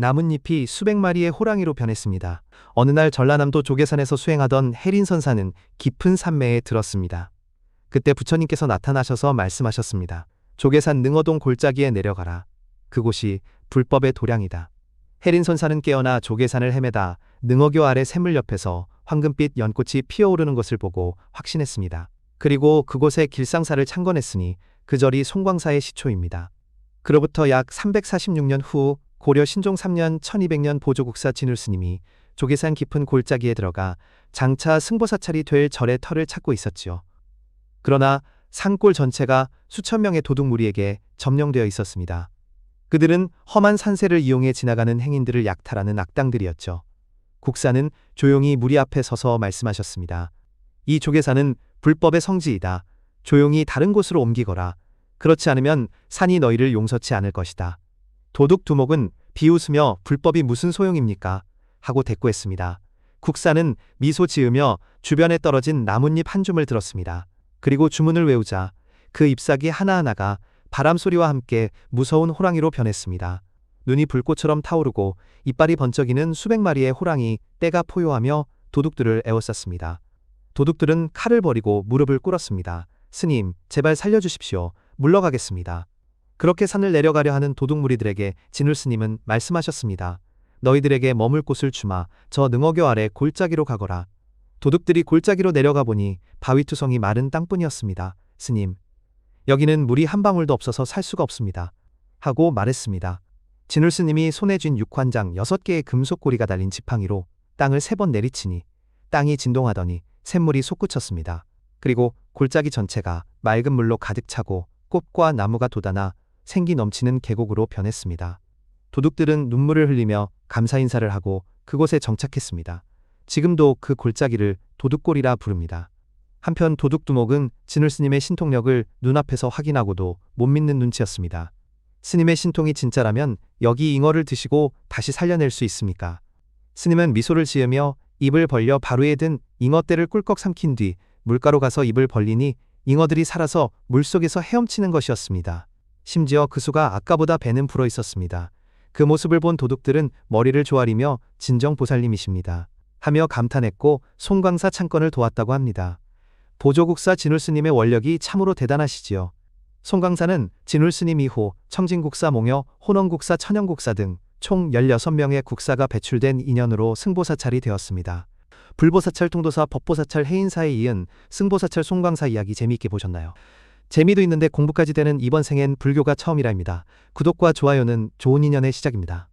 나뭇잎이 수백 마리의 호랑이로 변했습니다. 어느 날 전라남도 조계산에서 수행하던 해린 선사는 깊은 산매에 들었습니다. 그때 부처님께서 나타나셔서 말씀하셨습니다. 조계산 능어동 골짜기에 내려가라. 그곳이 불법의 도량이다. 해린 선사는 깨어나 조계산을 헤매다 능어교 아래 샘물 옆에서 황금빛 연꽃이 피어오르는 것을 보고 확신했습니다. 그리고 그곳에 길상사를 창건했으니 그 절이 송광사의 시초입니다. 그로부터 약 346년 후 고려 신종 3년 1200년 보조국사 진울스님이 조계산 깊은 골짜기에 들어가 장차 승보사찰이 될 절의 터를 찾고 있었지요. 그러나 산골 전체가 수천 명의 도둑 무리에게 점령되어 있었습니다. 그들은 험한 산세를 이용해 지나가는 행인들을 약탈하는 악당들이었죠. 국사는 조용히 무리 앞에 서서 말씀하셨습니다. 이 조계산은 불법의 성지이다. 조용히 다른 곳으로 옮기거라. 그렇지 않으면 산이 너희를 용서치 않을 것이다. 도둑 두목은 비웃으며 불법이 무슨 소용입니까? 하고 대꾸했습니다. 국사는 미소 지으며 주변에 떨어진 나뭇잎 한 줌을 들었습니다. 그리고 주문을 외우자 그 잎사귀 하나하나가 바람소리와 함께 무서운 호랑이로 변했습니다. 눈이 불꽃처럼 타오르고 이빨이 번쩍이는 수백 마리의 호랑이 떼가 포효하며 도둑들을 에워쌌습니다. 도둑들은 칼을 버리고 무릎을 꿇었습니다. 스님, 제발 살려주십시오. 물러가겠습니다. 그렇게 산을 내려가려 하는 도둑무리들에게 진울 스님은 말씀하셨습니다. 너희들에게 머물 곳을 주마. 저 능어교 아래 골짜기로 가거라. 도둑들이 골짜기로 내려가 보니 바위투성이 마른 땅뿐이었습니다. 스님, 여기는 물이 한 방울도 없어서 살 수가 없습니다. 하고 말했습니다. 진울 스님이 손에 쥔 육환장 여섯 개의 금속 고리가 달린 지팡이로 땅을 세 번 내리치니 땅이 진동하더니 샘물이 솟구쳤습니다. 그리고 골짜기 전체가 맑은 물로 가득 차고 꽃과 나무가 돋아나 생기 넘치는 계곡으로 변했습니다. 도둑들은 눈물을 흘리며 감사 인사를 하고 그곳에 정착했습니다. 지금도 그 골짜기를 도둑골이라 부릅니다. 한편 도둑 두목은 진울 스님의 신통력을 눈앞에서 확인하고도 못 믿는 눈치였습니다. 스님의 신통이 진짜라면 여기 잉어를 드시고 다시 살려낼 수 있습니까? 스님은 미소를 지으며 입을 벌려 바루에 든 잉어떼를 꿀꺽 삼킨 뒤 물가로 가서 입을 벌리니 잉어들이 살아서 물속에서 헤엄치는 것이었습니다. 심지어 그 수가 아까보다 배는 불어 있었습니다. 그 모습을 본 도둑들은 머리를 조아리며 진정 보살님이십니다. 하며 감탄했고 송광사 창건을 도왔다고 합니다. 보조국사 진울스님의 원력이 참으로 대단하시지요. 송광사는 진울스님 이후 청진국사 몽여, 혼원국사 천연국사 등 총 16명의 국사가 배출된 인연으로 승보사찰이 되었습니다. 불보사찰 통도사 법보사찰 해인사에 이은 승보사찰 송광사 이야기 재미있게 보셨나요? 재미도 있는데 공부까지 되는 이번 생엔 불교가 처음이라입니다. 구독과 좋아요는 좋은 인연의 시작입니다.